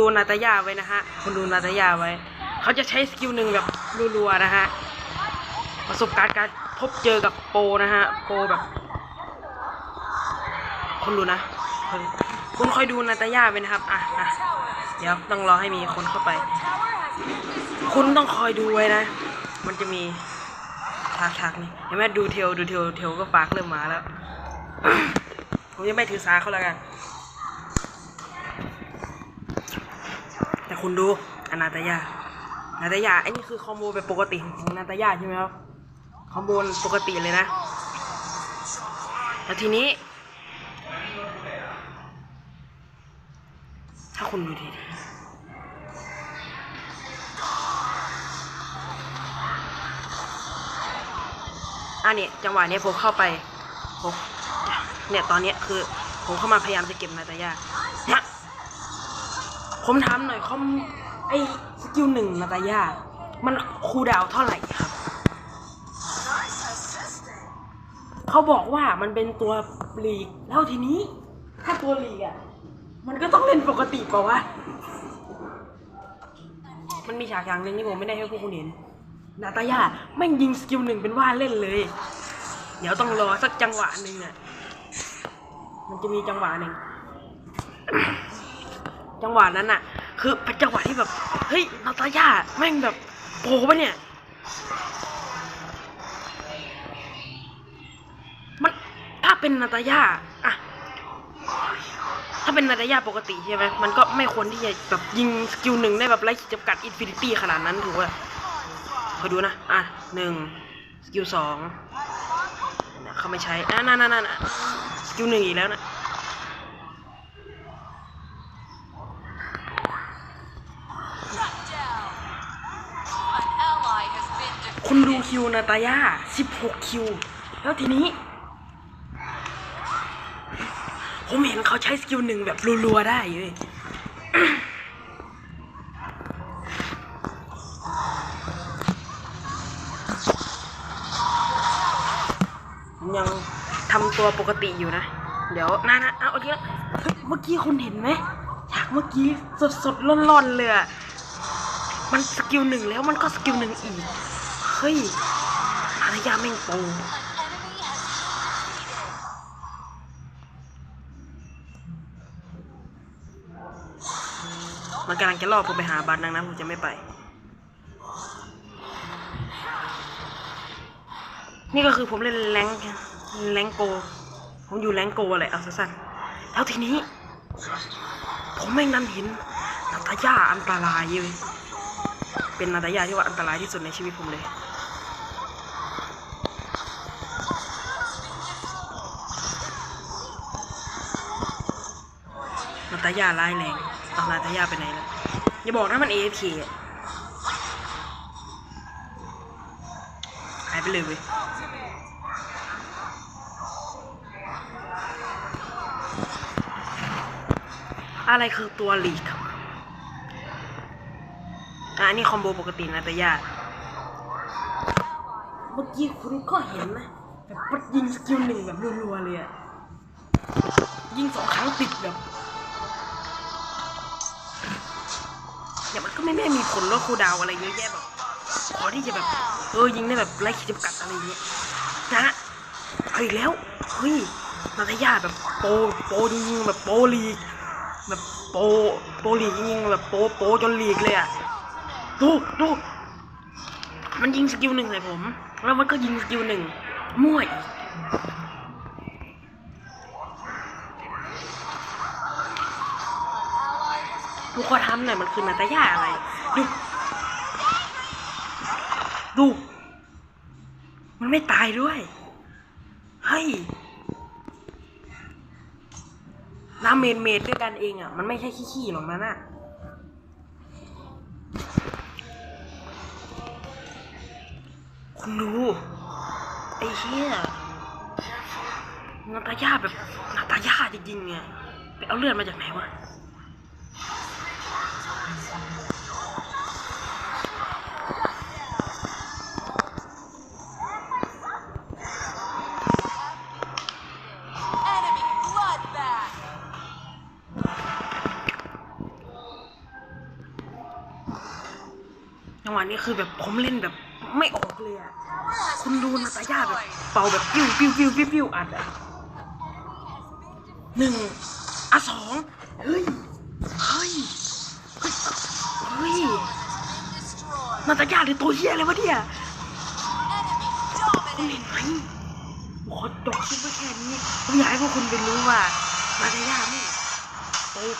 ดูนาตายาไว้นะฮะคุณดูนาตายาไว้ เขาจะใช้สกิลหนึ่งแบบรัวๆนะฮะประสบการณ์การพบเจอกับโปนะฮะโปแบบคุณดูนะเฮ้ยคุณคอยดูนาตายาไว้นะครับอะอะเดี๋ยวต้องรอให้มีคนเข้าไป คุณต้องคอยดูไว้นะ มันจะมีฉากฉากนี้เห็นไหมดูเทลดูเทลเทลก็ปากเริ่มมาแล้ว ผมยังไม่ถือสาเขาแล้วกัน แต่ คุณดูอนาตายานาตายาไอ้นี่คือคอมโบแบบปกติของนาตายาใช่ไหมครับคอมโบปกติเลยนะ แล้วทีนี้ ถ้าคุณดูดีๆอะเนี่ยจังหวะเนี้ยผมเข้าไปผมเนี่ยตอนนี้คือผมเข้ามาพยายามจะเก็บนาตายา ผมถามหน่อยคอมไอสกิลหนึ่งนาตายามันคูดาวเท่าไหร่ครับ เขาบอกว่ามันเป็นตัวลีก แล้วทีนี้ ถ้าตัวลีกอะ มันก็ต้องเล่นปกติเปล่าวะ มันมีฉากอย่างหนึ่งที่ผมไม่ได้ให้พวกคุณเห็น นาตายาแม่งยิงสกิลหนึ่งเป็นว่าเล่นเลย เดี๋ยวต้องรอสักจังหวะหนึ่งอะ มันจะมีจังหวะหนึ่ง จังหวะนั้นอะ คือเป็นจังหวะที่แบบ เฮ้ยนาตาย่าแม่งแบบโผล่ปะเนี่ย มันถ้าเป็นนาตาย่าอะถ้าเป็นนาตาย่าปกติใช่ไหมมันก็ไม่ควรที่จะแบบยิงสกิลหนึ่งได้แบบไร้ขีดจำกัดอินฟินิตี้ขนาดนั้นถูกป่ะคอยดูนะ อะหนึ่งสกิลสองเนี่ยเขาไม่ใช้อะนั่นนั่นนั่นสกิลหนึ่งอีกแล้วนะ คุณดูคิวนาตาย่า16คิว แล้วทีนี้ ผมเห็นเขาใช้สกิลหนึ่งแบบรัวๆได้เลยยังทำตัวปกติอยู่นะ เดี๋ยวนะนะเอาโอเคละเฮ้ยเมื่อกี้คุณเห็นไหมฉากเมื่อกี้สดๆร้อนๆเลยมันสกิลหนึ่งแล้วมันก็สกิลหนึ่งอีก เฮ้ยอารยาแม่งปูมันกำลังจะล่อผมไปหาบัตรดังนั้นผมจะไม่ไป นี่ก็คือผมเล่นแรงแรงโก ผมอยู่แรงโกอะไรเอาสั้นๆแล้วทีนี้ ผมไม่งนั้นเห็นนาตาย่าอันตรายเลย เป็นนาตาย่าที่ว่าอันตรายที่สุดในชีวิตผมเลย ตายาร้ายแรงเอานาตายาไปไหนแล้วอย่าบอกนะมัน AFK อะหายไปเลยเว้ยอะไรคือตัวลีกอะอันนี้คอมโบปกตินาตาย่าเมื่อกี้คุณก็เห็นนะแบบปัดยิงสกิลหนึ่งแบบรัวๆเลยอะยิงสองครั้งติดแบบ เนี่ยมันก็ไม่ได้มีผลลดคูดาวอะไรเยอะแยะแบบพอที่จะแบบเออยิงได้แบบไร้ขีดจำกัดอะไรเงี้ยนะเฮ้ยแล้วเฮ้ยนาตาย่าแบบโปโปรจริงๆแบบโปลีกแบบโปโปลีกจริงๆแบบโปโปจนลีกเลยอะดูดูมันยิงสกิลหนึ่งใส่ผม แล้วมันก็ยิงสกิลหนึ่งมั่วอีก ดูเขาทำหน่อยมันคือนาตาย่าอะไร ดู ดู มันไม่ตายด้วย เฮ้ยน้ำเมนเมดด้วยกันเองอะ มันไม่ใช่ขี้ๆหรอกนะน่ะคุณดู ไอ้เหี้ยนาตาย่าแบบนาตาย่าจริงๆไงไปเอาเลือดมาจากไหนวะ จังหวะนี้คือแบบผมเล่นแบบไม่ออกเลยอะ Tower has คุณ been ดูนาตาญาแบบ destroyed. เป่าแบบปิ้วปิ้วปิ้วปิ้วปิ้วอัดอะหนึ่งอะสองเฮ้ยเฮ้ยเฮ้ยเฮ้ย Has been destroyed. นาตาญาเลยตัวเฮียอะไรวะเนี่ย Enemy คุณ dominated. เห็นไหมขอจบคลิปไว้แค่นี้ผมอยากให้พวกคุณไปรู้ว่านาตาญาไม่โตเกิน